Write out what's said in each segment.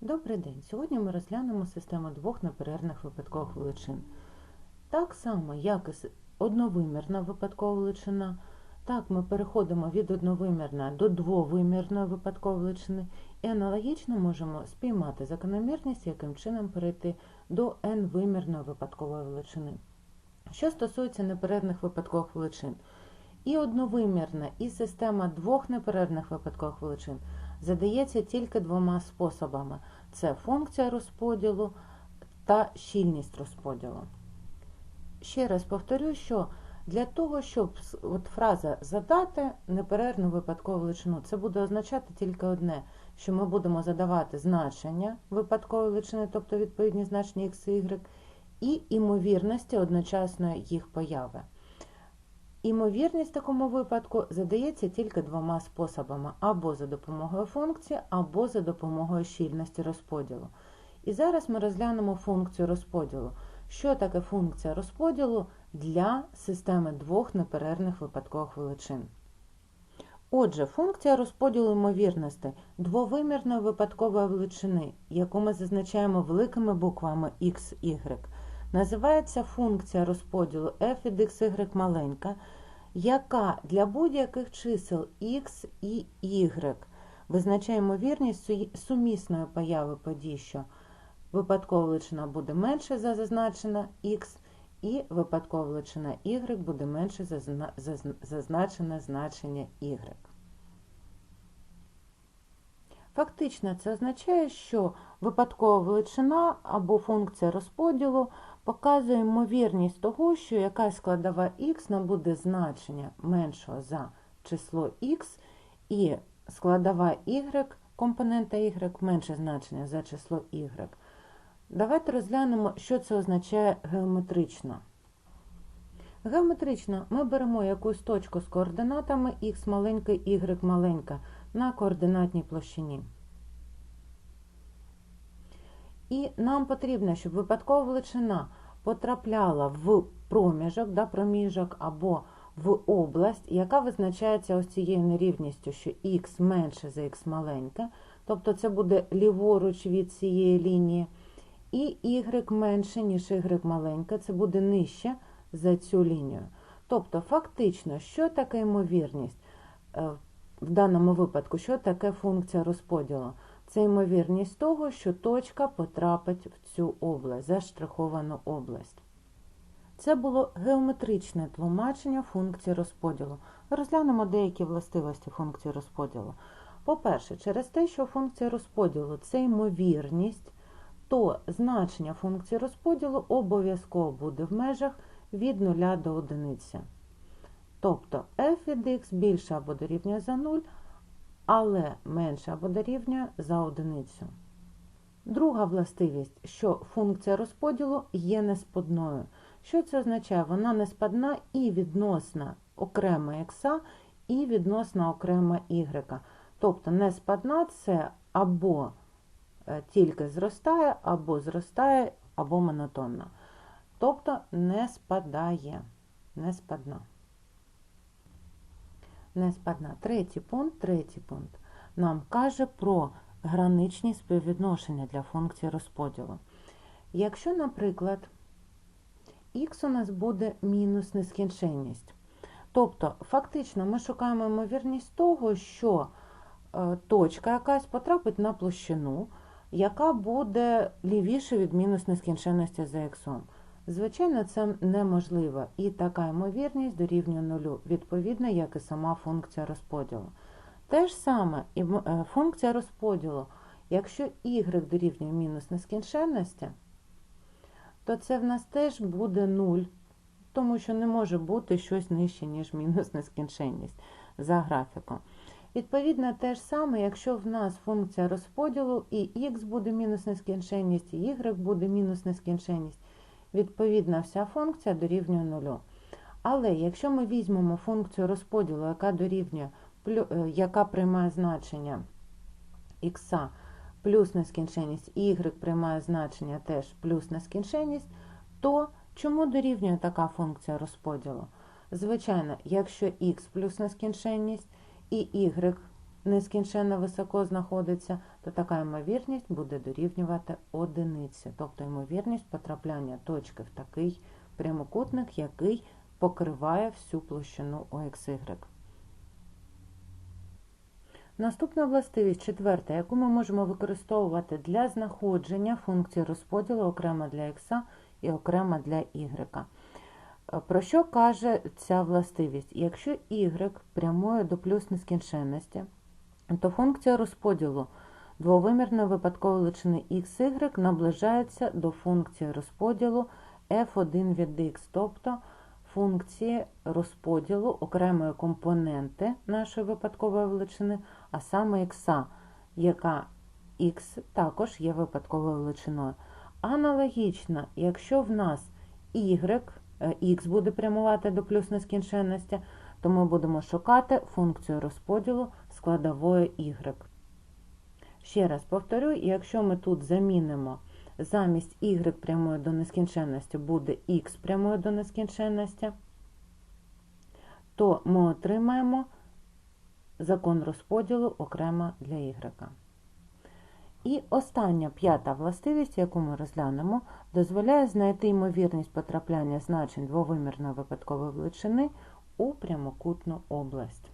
Добрий день! Сьогодні ми розглянемо систему двох неперервних випадкових величин. Так само, як і одновимірна випадкова величина, так ми переходимо від одновимірної до двовимірної випадкової величини і аналогічно можемо спіймати закономірність, яким чином перейти до n-вимірної випадкової величини. Що стосується неперервних випадкових величин, і одновимірна, і система двох неперервних випадкових величин задається тільки двома способами: це функція розподілу та щільність розподілу. Ще раз повторю, що для того, щоб от фраза задати неперервну випадкову величину, це буде означати тільки одне, що ми будемо задавати значення випадкової величини, тобто відповідні значення x y, і імовірності одночасної їх появи. Імовірність в такому випадку задається тільки двома способами: або за допомогою функції, або за допомогою щільності розподілу. І зараз ми розглянемо функцію розподілу. Що таке функція розподілу для системи двох неперервних випадкових величин? Отже, функція розподілу ймовірностей двовимірної випадкової величини, яку ми зазначаємо великими буквами x, y, називається функція розподілу f від x, y маленька, яка для будь-яких чисел x і y визначає ймовірність сумісної появи подій, що випадкова величина буде менше за зазначена x, і випадкова величина y буде менше за зна- за зн- зазначене значення y. Фактично, це означає, що випадкова величина або функція розподілу показує ймовірність того, що якась складова x набуде значення меншого за число x, і складова y, компонента y менше значення за число y. Давайте розглянемо, що це означає геометрично. Геометрично ми беремо якусь точку з координатами x маленька, y маленька на координатній площині. І нам потрібно, щоб випадкова величина потрапляла в проміжок, да, проміжок або в область, яка визначається ось цією нерівністю, що х менше за х маленьке, тобто це буде ліворуч від цієї лінії, і y менше, ніж y маленьке, це буде нижче за цю лінію. Тобто, фактично, що таке ймовірність? Е, В даному випадку, що таке функція розподілу? Це ймовірність того, що точка потрапить в цю область, заштриховану область. Це було геометричне тлумачення функції розподілу. Розглянемо деякі властивості функції розподілу. По-перше, через те, що функція розподілу це ймовірність, то значення функції розподілу обов'язково буде в межах від 0 до 1. Тобто f від x більше або дорівнює за 0, але менше або дорівнює за одиницю. Друга властивість, що функція розподілу є неспадною. Що це означає? Вона неспадна і відносна окрема х, і відносна окрема y. Тобто неспадна це або е, тільки зростає, або зростає, або монотонна. Тобто не спадає. Не спадна. Не спадна. Третій пункт, третій пункт нам каже про граничні співвідношення для функції розподілу. Якщо, наприклад, х у нас буде мінус нескінченність, тобто фактично ми шукаємо ймовірність того, що е, точка якась потрапить на площину, яка буде лівіше від мінус нескінченності за х. Звичайно, це неможливо, і така ймовірність дорівнює нулю, відповідно, як і сама функція розподілу. Те ж саме і е, функція розподілу, якщо y дорівнює мінус нескінченності, то це в нас теж буде 0, тому що не може бути щось нижче, ніж мінус нескінченність за графіком. Відповідно, те ж саме, якщо в нас функція розподілу і х буде мінус нескінченність, і y буде мінус нескінченність, відповідно, вся функція дорівнює нулю. Але якщо ми візьмемо функцію розподілу, яка дорівнює, е, яка приймає значення х плюс нескінченність, y приймає значення теж плюс нескінченність, то чому дорівнює така функція розподілу? Звичайно, якщо х плюс нескінченність і y нескінченно високо знаходиться, то така ймовірність буде дорівнювати одиниці, тобто ймовірність потрапляння точки в такий прямокутник, який покриває всю площину OXY. Наступна властивість четверта, яку ми можемо використовувати для знаходження функції розподілу окремо для х і окремо для y. Про що каже ця властивість? Якщо y прямує до плюс нескінченності, то функція розподілу двовимірної випадкової величини xy наближається до функції розподілу f1 від x, тобто функції розподілу окремої компоненти нашої випадкової величини, а саме х, яка х також є випадковою величиною. Аналогічно, якщо в нас y, х буде прямувати до плюс нескінченності, то ми будемо шукати функцію розподілу складової y. Ще раз повторю, якщо ми тут замінимо замість y прямої до нескінченності буде x прямої до нескінченності, то ми отримаємо закон розподілу окремо для y. І остання п'ята властивість, яку ми розглянемо, дозволяє знайти ймовірність потрапляння значень двовимірної випадкової величини у прямокутну область.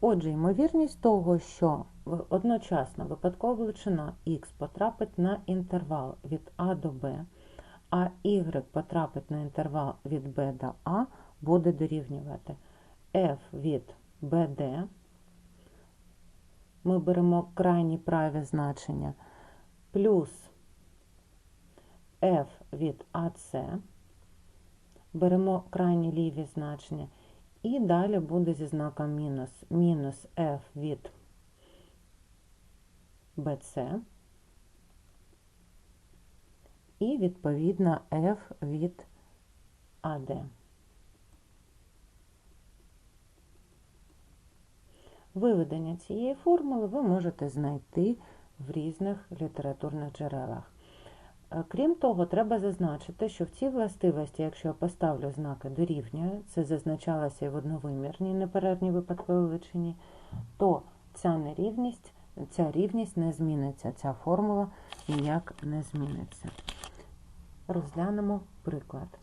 Отже, ймовірність того, що одночасно випадкова величина х потрапить на інтервал від А до Б, а y потрапить на інтервал від Б до А, буде дорівнювати f від BD. Ми беремо крайні праві значення, плюс f від AC, беремо крайні ліві значення. І далі буде зі знаком мінус мінус f від BC і відповідно f від AD. Виведення цієї формули ви можете знайти в різних літературних джерелах. Е, крім того, треба зазначити, що в цій властивості, якщо я поставлю знаки дорівнює, це зазначалося і в одновимірній неперервній випадковій величині, то ця нерівність, ця рівність не зміниться, ця формула ніяк не зміниться. Розглянемо приклад.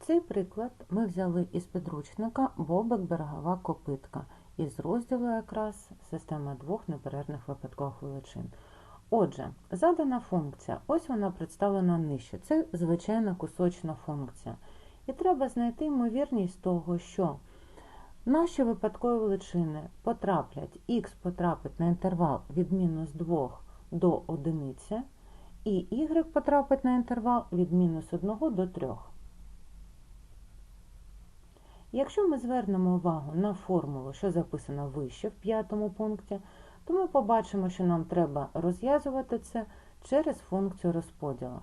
Цей приклад ми взяли із підручника Бобик берегова копитка із розділу якраз система двох неперервних випадкових величин. Отже, задана функція, ось вона представлена нижче. Це звичайна кусочна функція. І треба знайти ймовірність того, що наші випадкові величини потраплять, х потрапить на інтервал від мінус 2 до 1, і y потрапить на інтервал від мінус 1 до 3. Якщо ми звернемо увагу на формулу, що записана вище в п'ятому пункті, то ми побачимо, що нам треба розв'язувати це через функцію розподілу.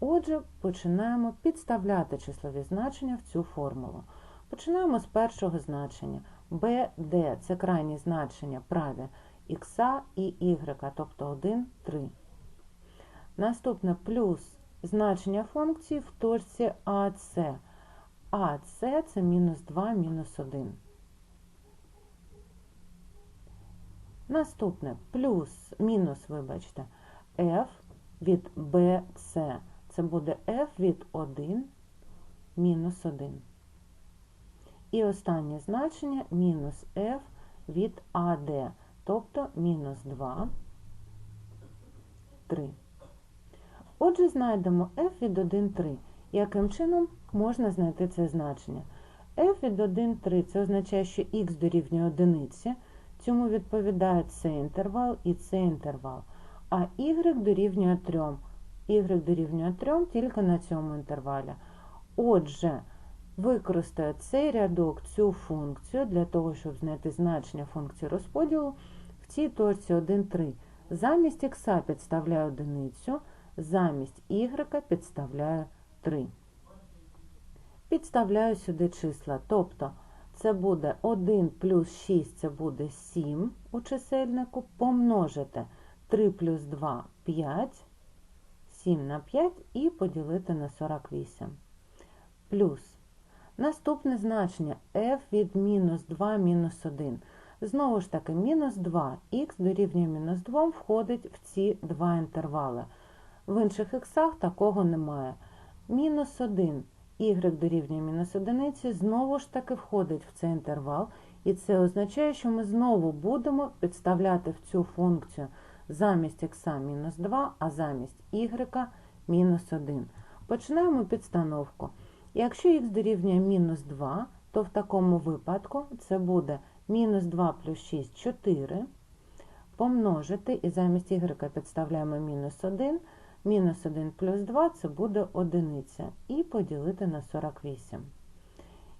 Отже, починаємо підставляти числові значення в цю формулу. Починаємо з першого значення. BD це крайні значення праві х і y, тобто 1, 3. Наступне плюс значення функції в точці AC. AC це мінус 2, мінус 1. Наступне плюс, мінус, вибачте, f від BC. Це буде f від 1 мінус 1. І останнє значення мінус f від AD, тобто мінус 2, 3. Отже, знайдемо f від 1, 3. Яким чином можна знайти це значення? f від 1, 3 це означає, що х дорівнює одиниці. Цьому відповідає цей інтервал і цей інтервал. А y дорівнює 3. Y дорівнює 3 тільки на цьому інтервалі. Отже, використаю цей рядок, цю функцію для того, щоб знайти значення функції розподілу в цій точці 1, 3. Замість х підставляю одиницю, замість y підставляю 3. Підставляю сюди числа. Тобто це буде 1 плюс 6, це буде 7 у чисельнику, помножити 3 плюс 2 5, 7 на 5 і поділити на 48. Плюс. Наступне значення f від мінус 2 мінус 1. Знову ж таки, мінус 2. Х дорівнює мінус 2 входить в ці два інтервали. В інших іксах такого немає. Мінус 1. Y дорівнює мінус 1 знову ж таки входить в цей інтервал. І це означає, що ми знову будемо підставляти в цю функцію замість х мінус 2, а замість y мінус 1. Починаємо підстановку. Якщо х дорівнює мінус 2, то в такому випадку це буде мінус 2 плюс 6 4. Помножити, і замість y підставляємо мінус 1. Мінус 1 плюс 2 це буде одиниця. І поділити на 48.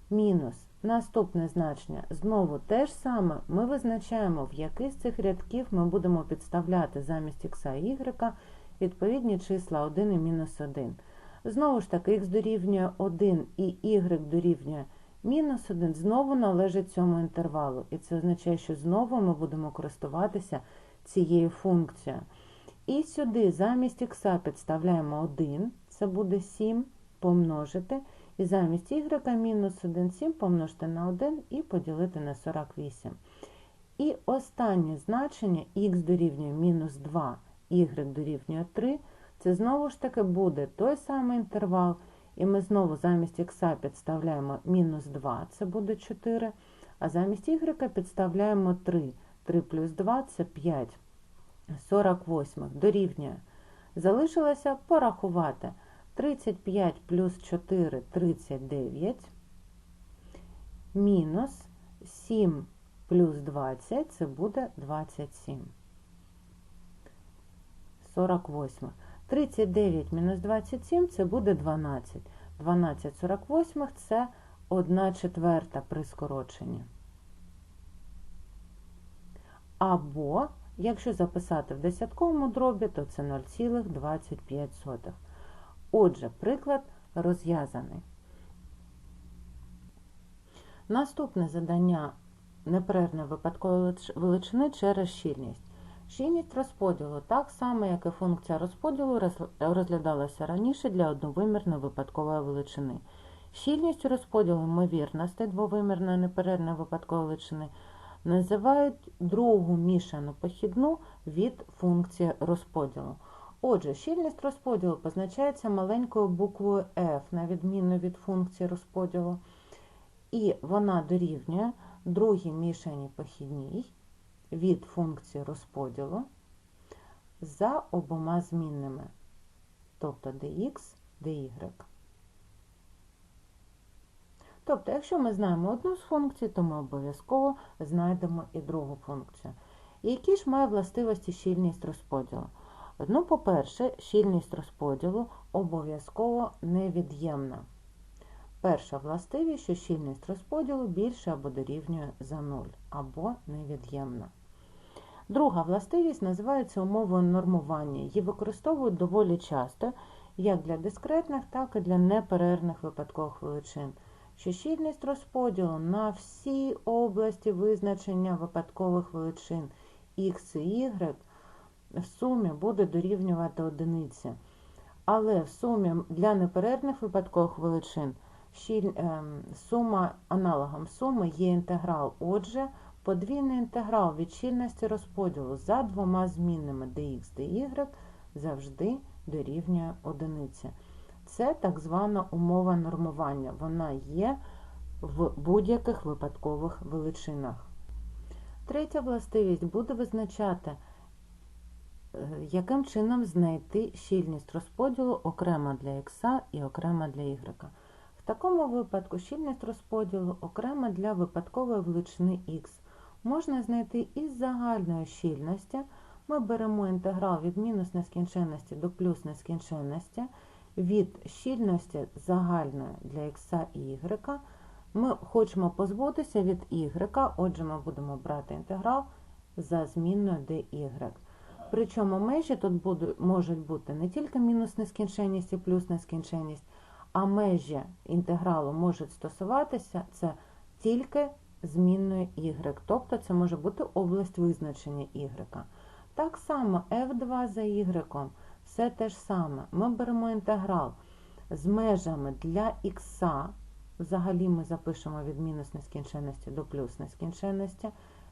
Мінус. Наступне значення. Знову те ж саме ми визначаємо, в який з цих рядків ми будемо підставляти замість х і y відповідні числа 1 і мінус 1. Знову ж таки, х дорівнює 1 і y дорівнює мінус 1, знову належить цьому інтервалу. І це означає, що знову ми будемо користуватися цією функцією. І сюди замість х підставляємо 1, це буде 7 помножити. І замість y мінус 1, 7 помножити на 1 і поділити на 48. І останнє значення х дорівнює мінус 2, y дорівнює 3. Це знову ж таки буде той самий інтервал. І ми знову замість х підставляємо мінус 2, це буде 4. А замість y підставляємо 3. 3 плюс 2 це 5. 48 дорівнює. Залишилося порахувати. 35 плюс 4 39. Мінус 7 плюс 20 це буде 27. 48. 39 мінус 27 це буде 12. 12 48 це 1 четверта при скороченні. Або, якщо записати в десятковому дробі, то це 0,25. Отже, приклад розв'язаний. Наступне задання неперервної випадкової величини через щільність. Щільність розподілу, так само, як і функція розподілу, розглядалася раніше для одновимірної випадкової величини. Щільністю розподілу ймовірностей двовимірної неперервної випадкової величини називають другу мішану похідну від функції розподілу. Отже, щільність розподілу позначається маленькою буквою F, на відміну від функції розподілу, і вона дорівнює другій мішаній похідній від функції розподілу за обома змінними, тобто dx, dy. Тобто, якщо ми знаємо одну з функцій, то ми обов'язково знайдемо і другу функцію. Які ж має властивості щільність розподілу? Ну, по-перше, щільність розподілу обов'язково невід'ємна. Перша властивість, що щільність розподілу більше або дорівнює за 0, або невід'ємна. Друга властивість називається умовою нормування. Її використовують доволі часто, як для дискретних, так і для неперервних випадкових величин, що щільність розподілу на всі області визначення випадкових величин X і Y в сумі буде дорівнювати одиниці. Але в сумі для неперервних випадкових величин ем, сума аналогом суми є інтеграл. Отже, подвійний інтеграл від щільності розподілу за двома змінними dx dy завжди дорівнює одиниці. Це так звана умова нормування. Вона є в будь-яких випадкових величинах. Третя властивість буде визначати Е, яким чином знайти щільність розподілу окремо для х і окремо для y. В такому випадку щільність розподілу окремо для випадкової величини х можна знайти із загальної щільності. Ми беремо інтеграл від мінус нескінченності до плюс нескінченності, від щільності загальної для х і y. Ми хочемо позбутися від y, отже, ми будемо брати інтеграл за змінною dy. Причому межі тут будуть, можуть бути не тільки мінус нескінченність і плюс нескінченність, а межі інтегралу можуть стосуватися це тільки змінної y, тобто це може бути область визначення y. Так само f2 за y, все те ж саме. Ми беремо інтеграл з межами для х, взагалі ми запишемо від мінус нескінченності до плюс нескінченності,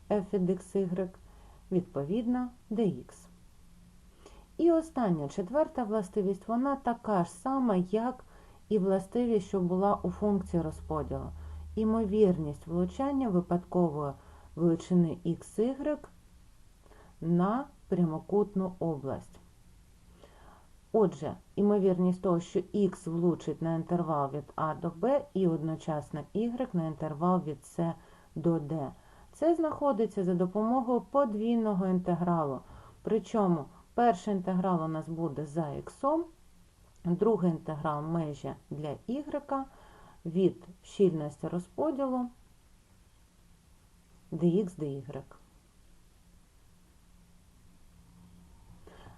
f від xy, відповідно dx. І остання четверта властивість, вона така ж сама, як і властивість, що була у функції розподілу. Імовірність влучання випадкової величини xy на прямокутну область. Отже, імовірність того, що х влучить на інтервал від А до Б і одночасно y на інтервал від С до D. Це знаходиться за допомогою подвійного інтегралу. Причому перший інтеграл у нас буде за х, другий інтеграл межі для y від щільності розподілу dx dy.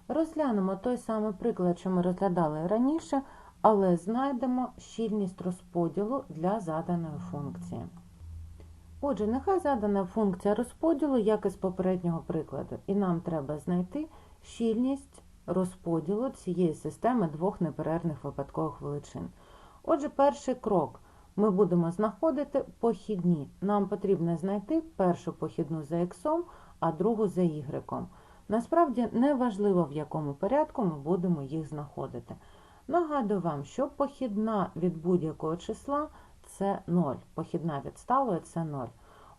Розглянемо той самий приклад, що ми розглядали раніше, але знайдемо щільність розподілу для заданої функції. Отже, нехай задана функція розподілу, як і з попереднього прикладу, і нам треба знайти щільність розподілу цієї системи двох неперервних випадкових величин. Отже, перший крок ми будемо знаходити похідні. Нам потрібно знайти першу похідну за х, а другу за y. Насправді не важливо, в якому порядку ми будемо їх знаходити. Нагадую вам, що похідна від будь-якого числа це 0. Похідна від сталої це 0.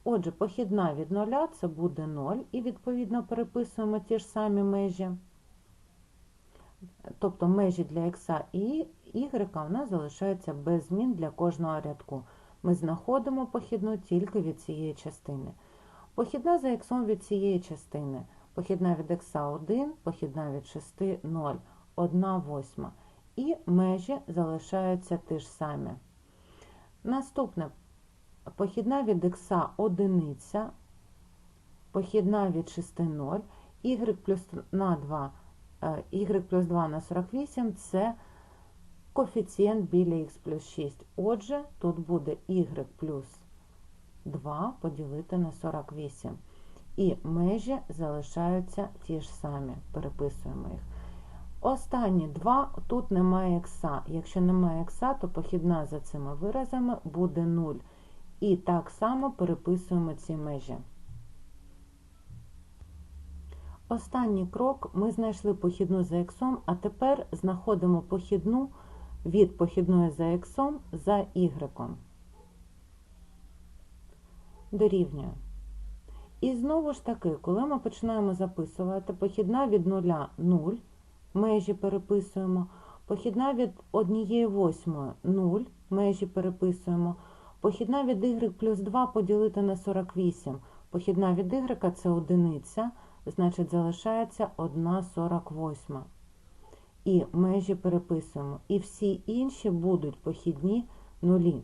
Отже, похідна від 0 це буде 0, і відповідно переписуємо ті ж самі межі. Тобто межі для х і y у нас залишаються без змін для кожного рядку. Ми знаходимо похідну тільки від цієї частини. Похідна за х від цієї частини. Похідна від х 1, похідна від 6 0, 1 восьма. І межі залишаються ті ж самі. Наступне похідна від х одиниця, похідна від 6 0, y плюс на 2, y плюс 2 на 48 це коефіцієнт біля х плюс 6. Отже, тут буде y плюс 2 поділити на 48. І межі залишаються ті ж самі, переписуємо їх. Останні два, тут немає ікса. Якщо немає ікса, то похідна за цими виразами буде 0. І так само переписуємо ці межі. Останній крок ми знайшли похідну за х, а тепер знаходимо похідну від похідної за х за y. Дорівнює. І знову ж таки, коли ми починаємо записувати, похідна від 0 0, межі переписуємо, похідна від 1 восьмої 0, межі переписуємо, похідна від y плюс 2 поділити на 48, похідна від y це одиниця, значить залишається 1 48. І межі переписуємо. І всі інші будуть похідні нулі.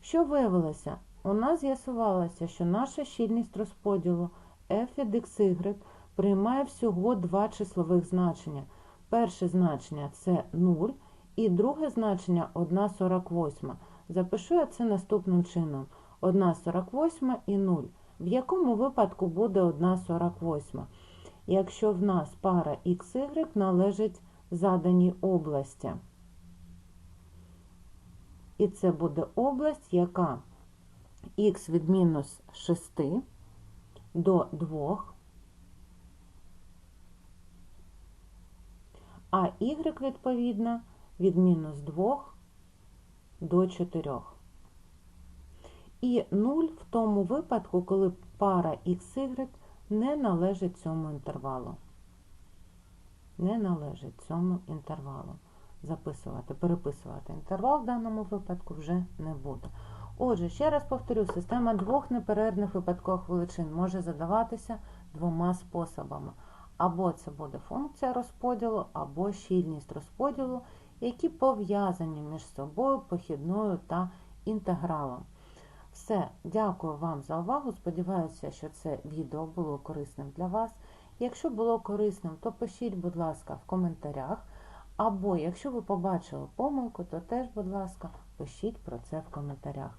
Що виявилося? У нас з'ясувалося, що наша щільність розподілу f від xy приймає всього два числових значення. Перше значення це 0, і друге значення 1,48. Запишу я це наступним чином: 1,48 і 0. В якому випадку буде 1,48? Якщо в нас пара xy належить заданій області. І це буде область, яка х від мінус 6 до 2, а y, відповідно, від мінус 2 до 4. І 0 в тому випадку, коли пара xy не належить цьому інтервалу. Не належить цьому інтервалу. Записувати, переписувати інтервал в даному випадку вже не буде. Отже, ще раз повторю, система двох неперервних випадкових величин може задаватися двома способами. Або це буде функція розподілу, або щільність розподілу, які пов'язані між собою похідною та інтегралом. Все, дякую вам за увагу. Сподіваюся, що це відео було корисним для вас. Якщо було корисним, то пишіть, будь ласка, в коментарях. Або якщо ви побачили помилку, то теж, будь ласка, пишіть про це в коментарях.